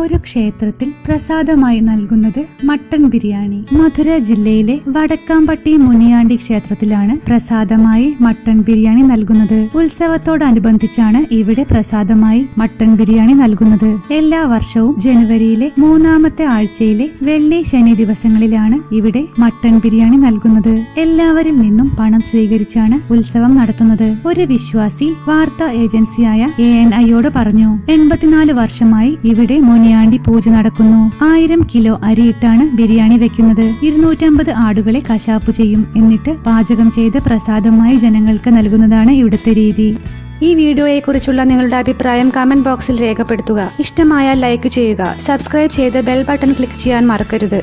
ഒരു ക്ഷേത്രത്തിൽ പ്രസാദമായി നൽകുന്നത് മട്ടൻ ബിരിയാണി. മധുര ജില്ലയിലെ വടക്കാമ്പട്ടി മുനിയാണ്ടി ക്ഷേത്രത്തിലാണ് പ്രസാദമായി മട്ടൻ ബിരിയാണി നൽകുന്നത്. ഉത്സവത്തോടനുബന്ധിച്ചാണ് ഇവിടെ പ്രസാദമായി മട്ടൻ ബിരിയാണി നൽകുന്നത്. എല്ലാ വർഷവും ജനുവരിയിലെ മൂന്നാമത്തെ ആഴ്ചയിലെ വെള്ളി ശനി ദിവസങ്ങളിലാണ് ഇവിടെ മട്ടൻ ബിരിയാണി നൽകുന്നത്. എല്ലാവരിൽ നിന്നും പണം സ്വീകരിച്ചാണ് ഉത്സവം നടത്തുന്നത്. ഒരു വിശ്വാസി വാർത്താ ഏജൻസിയായ എ എൻ ഐയോട് പറഞ്ഞു എൺപത്തിനാല് വർഷമായി ഇവിടെ മുനിയാണ്ടി പൂജ നടക്കുന്നു. ആയിരം കിലോ അരിയിട്ടാണ് ബിരിയാണി വെക്കുന്നത്. ഇരുന്നൂറ്റമ്പത് ആടുകളെ കശാപ്പു ചെയ്യും എന്നിട്ട് പാചകം ചെയ്ത് പ്രസാദമായി ജനങ്ങൾക്ക് നൽകുന്നതാണ് ഇവിടുത്തെ രീതി. ഈ വീഡിയോയെക്കുറിച്ചുള്ള നിങ്ങളുടെ അഭിപ്രായം കമന്റ് ബോക്സിൽ രേഖപ്പെടുത്തുക. ഇഷ്ടമായാൽ ലൈക്ക് ചെയ്യുക. സബ്സ്ക്രൈബ് ചെയ്ത് ബെൽ ബട്ടൺ ക്ലിക്ക് ചെയ്യാൻ മറക്കരുത്.